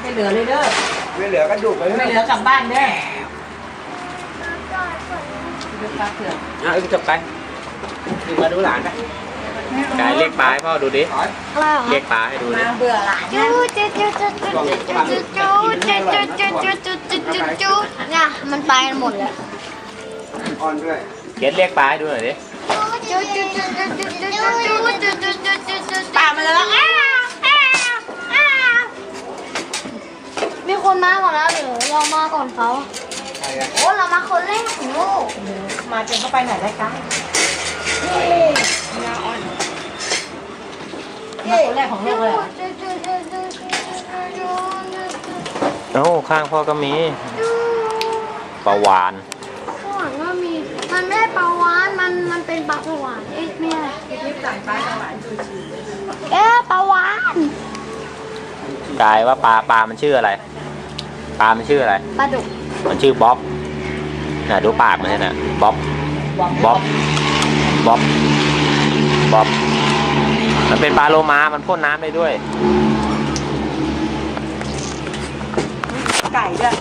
ไม่เหลือเลยเด้อไม่เหลือกระดูกเลยไม่เหลือกลับบ้านเด้อเดี๋ยวปลาเผือกอะเอ็งจบไปดูมาดูหลานไปกายเรียกปลาให้พ่อดูดิถอยอะไรเหรอเรียกปลาให้ดูดิ มาเบื่อหลานจูจูจูจูจูจูจูจูจูจูจูจูจูจูจูเนี่ยมันไปกันหมดเลยอ่อนด้วยเกดเรียกปลาให้ดูหน่อยดิ จูจูจูจูจูจูจูจูจูจูจูจูจูปลามาแล้วอ้าวอ้าวอ้าว มีคนมาก่อนแล้วหรือเรามาก่อนเขาใครอะโอ้เรามาคนแรกของโลกมาจนเข้าไปไหนได้กันมาคนแรกของโลกเลยเหรอโอ้ข้างพ่อก็มีปลาวานข้างหลังก็มี มันไม่ได้ปลาวานมันมันเป็นปลาสวานเอ๊ะไม่ใช่รีบสั่งปลาสวรรค์เอ๊ะปลาวานกายว่าปลาปลามันชื่ออะไร ปลามันชื่ออะไร ปลาดุกมันชื่อบ๊อบน่ะดูปากมันเนี่ยน่ะบ๊อบบ๊อบบ๊อบบ๊อบมันเป็นปลาโลมา มันพ่นน้ำได้ด้วย ไก่ด้วย